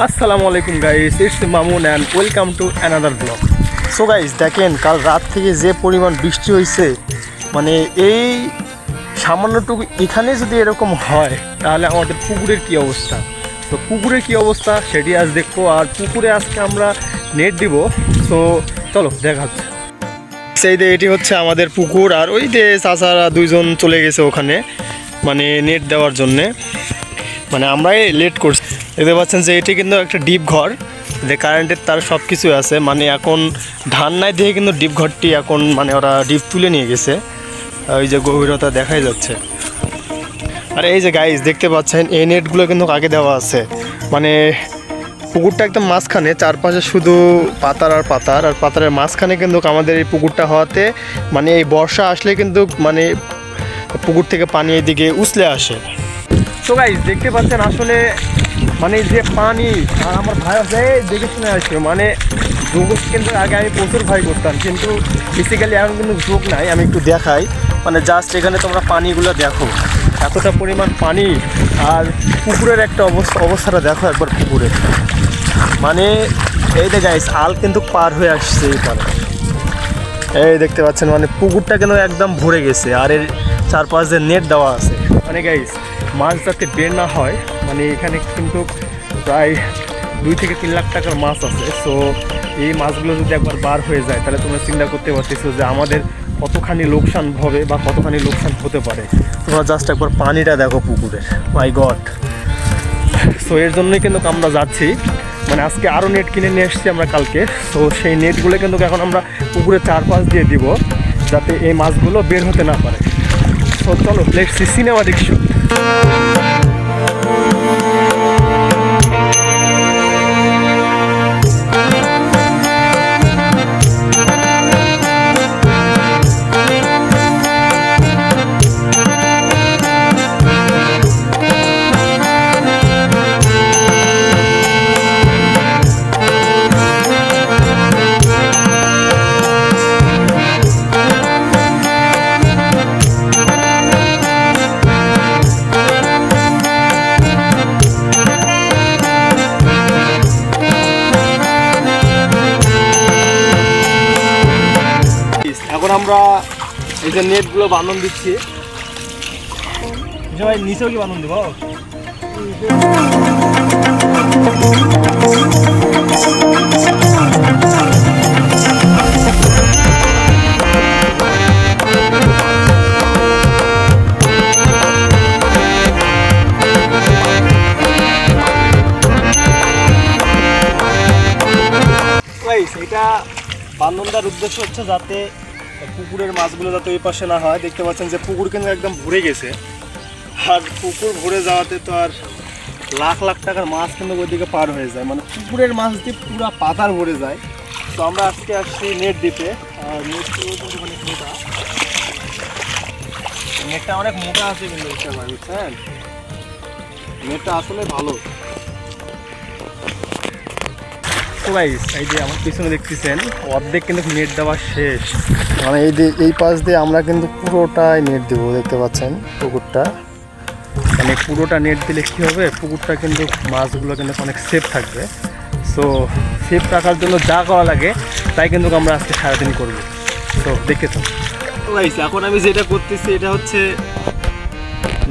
আসসালামু আলাইকুম guys it's Mamun and welcome to another blog so guys দেখেন কাল রাত থেকে যে পরিমাণ বৃষ্টি হয়েছে মানে এই সামান্যটুকু এখানে যদি এরকম হয় তাহলে আমাদের পুকুরের কি অবস্থা? তো পুকুরের কি অবস্থা সেটি আজ দেখব। আর পুকুরে আজকে আমরা নেট দিব। তো চলো দেখা হচ্ছে সেই যে এটি হচ্ছে আমাদের পুকুর আর ওই যে চাচারা দুইজন চলে গেছে ওখানে মানে নেট দেওয়ার জন্যে। মানে আমরাই লেট করছি। দেখতে পাচ্ছেন যে এটি কিন্তু একটা ডিপ ঘর। যে কারেন্টের তার সব কিছু আছে। মানে এখন ধান নাই দিয়ে কিন্তু ডিপ ঘরটি এখন মানে ওরা ডিপ তুলে নিয়ে গেছে। ওই যে গভীরতা দেখাই যাচ্ছে। আর এই যে গাইজ দেখতে পাচ্ছেন, এই নেটগুলো কিন্তু আগে দেওয়া আছে। মানে পুকুরটা একদম মাঝখানে, চারপাশে শুধু পাতার আর পাতার। আর পাতারের মাঝখানে কিন্তু আমাদের এই পুকুরটা হওয়াতে মানে এই বর্ষা আসলে কিন্তু মানে পুকুর থেকে পানি এদিকে উছলে আসে। তো গাইজ দেখতে পাচ্ছেন আসলে মানে যে পানি, আর আমার ভাই আছে দেখে শুনে আসছে মানে যোগ কিন্তু আগে আমি প্রচুর ভয় করতাম, কিন্তু বেসিক্যালি এখন কিন্তু যোগ নাই, আমি একটু দেখাই। মানে জাস্ট এখানে তোমরা পানিগুলো দেখো, এতটা পরিমাণ পানি, আর পুকুরের একটা অবস্থা, অবস্থাটা দেখো একবার পুকুরে। মানে এই যে গাইস আল কিন্তু পার হয়ে আসছে এই পারে এই দেখতে পাচ্ছেন মানে পুকুরটা কেন একদম ভরে গেছে, আর এর চারপাশ দিয়ে নেট দেওয়া আছে। মানে গাইস মাছ যাতে বের না হয় মানে এখানে কিন্তু প্রায় দুই থেকে তিন লাখ টাকার মাছ আছে। সো এই মাছগুলো যদি একবার বার হয়ে যায়, তাহলে তোমরা চিন্তা করতে পারতেছো যে আমাদের কতখানি লোকসান হবে বা কতখানি লোকসান হতে পারে। তোমরা জাস্ট একবার পানিটা দেখো পুকুরের। মাই গড সো এর জন্যই কিন্তু আমরা যাচ্ছি। মানে আজকে আরও নেট কিনে নিয়ে এসেছি আমরা কালকে। তো সেই নেটগুলো কিন্তু এখন আমরা পুকুরের চারপাশ দিয়ে দিব, যাতে এই মাছগুলো বের হতে না পারে। তো চলো let's see cinematic shoot Música আমরা এই যে নেটগুলো বান্ধন দিচ্ছি। ভাই নিচেও কি বান্ধন দেবো? এটা বান্ধন দেওয়ার উদ্দেশ্য হচ্ছে যাতে পুকুরের মাছগুলো যাতে ওই পাশে না হয়, দেখতে পাচ্ছেন যে পুকুর কিন্তু একদম ভরে গেছে। আর পুকুর ভরে যাওয়াতে তো আর লাখ লাখ টাকার মাছ কিন্তু ওইদিকে পার হয়ে যায়। মানে পুকুরের মাছ দিয়ে পুরো পাতার ভরে যায়। তো আমরা আজকে আসছি নেট দিতে আর মোটা। নেটটা অনেক মোটা আছে কিন্তু বুঝতে পারি বুঝছেন নেটটা আসলে ভালো। তো গাইস এই যে আমার পিছনে দেখতেছেন অর্ধেক কিন্তু নেট দেওয়া শেষ। মানে এই যে এই পাশ দিয়ে আমরা কিন্তু পুরোটাই নেট দেবো দেখতে পাচ্ছেন পুকুরটা? মানে পুরোটা নেট দিলে কী হবে? পুকুরটা কিন্তু মাছগুলো কিন্তু অনেক সেফ থাকবে। সো সেফ রাখার জন্য যা করা লাগে তাই কিন্তু আমরা আজকে সারাদিন করব। তো দেখে তো এখন আমি যেটা করতেছি এটা হচ্ছে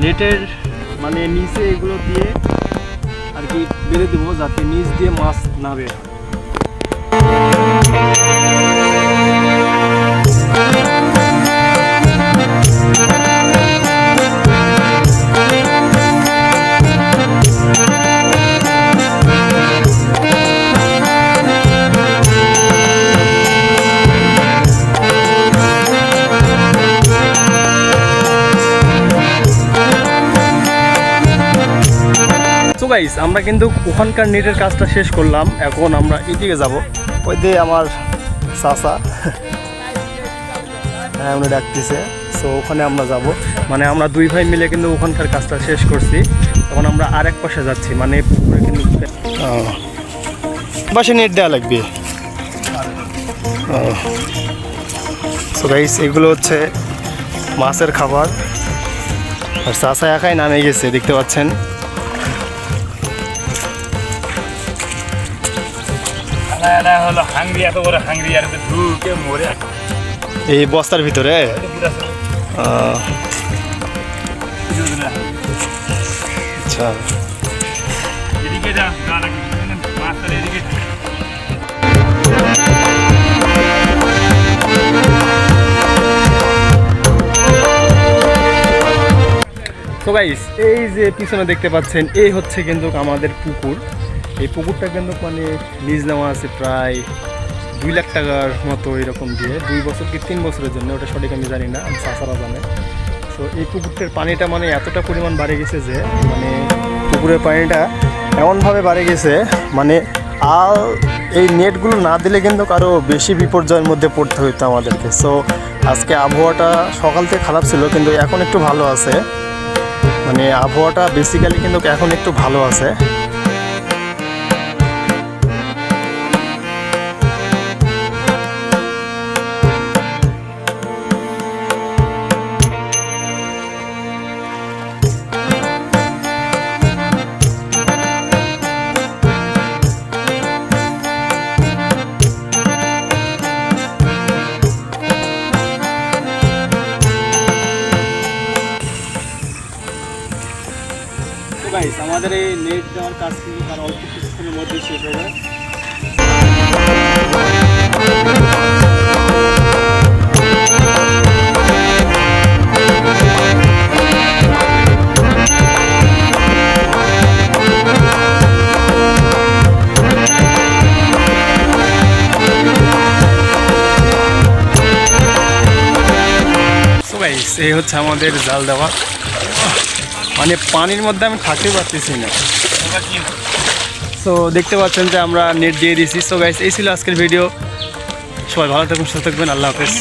নেটের মানে নিচে এগুলো দিয়ে আর কি বেঁধে দেবো যাতে নিচ দিয়ে মাছ না বের হয় আমরা কিন্তু ওখানকার নেটের কাজটা শেষ করলাম। এখন আমরা এদিকে যাব। ওই দিয়ে আমার চাচা। হ্যাঁ উনি ডাকতেছে। সো ওখানে আমরা যাব। মানে আমরা দুই ভাই মিলে কিন্তু ওখানকার কাজটা শেষ করছি। তখন আমরা আরেক পাশে যাচ্ছি মানে পুকুরে কিন্তু বাসে নেট দেওয়া লাগবে। সো গাইস এগুলো হচ্ছে মাছের খাবার। আর চাচা একাই নামে গেছে, দেখতে পাচ্ছেন? না না হলো হাঙ্গরি এত বড় হাঙ্গরি আর ঢুকে মরে এই বস্তার ভিতরে? আচ্ছা। এদিকে যা মাছটা এদিকে তো গাইস এই যে পিছনে দেখতে পাচ্ছেন এই হচ্ছে কিন্তু আমাদের পুকুর। এই পুকুরটা কিন্তু মানে লিজ নেওয়া আছে প্রায় দুই লাখ টাকার মতো এরকম দিয়ে। দুই বছর কি তিন বছরের জন্য? ওটা সঠিক আমি জানি না আমি চাষারা জানে। তো এই পুকুরটার পানিটা মানে এতটা পরিমাণ বাড়ে গেছে যে মানে পুকুরের পানিটা এমনভাবে বাড়ে গেছে মানে আর এই নেটগুলো না দিলে কিন্তু আরও বেশি বিপর্যয়ের মধ্যে পড়তে হইতো আমাদেরকে। সো আজকে আবহাওয়াটা সকাল থেকে খারাপ ছিল, কিন্তু এখন একটু ভালো আছে। মানে আবহাওয়াটা বেসিক্যালি কিন্তু এখন একটু ভালো আছে। গাইস আমাদের এই নেট দেওয়ার কাজ কিন্তু তার অল্প কিছুক্ষণের মধ্যে শেষ হবে এই হচ্ছে আমাদের জাল দেওয়া। মানে পানির মধ্যে আমি থাকতে পারতেছি না। সো দেখতে পাচ্ছেন যে আমরা নেট দিয়ে দিয়েছি। সো গাইস এই ছিল আজকের ভিডিও সবাই ভালো থাকুন, সুস্থ থাকবেন। আল্লাহ হাফেজ।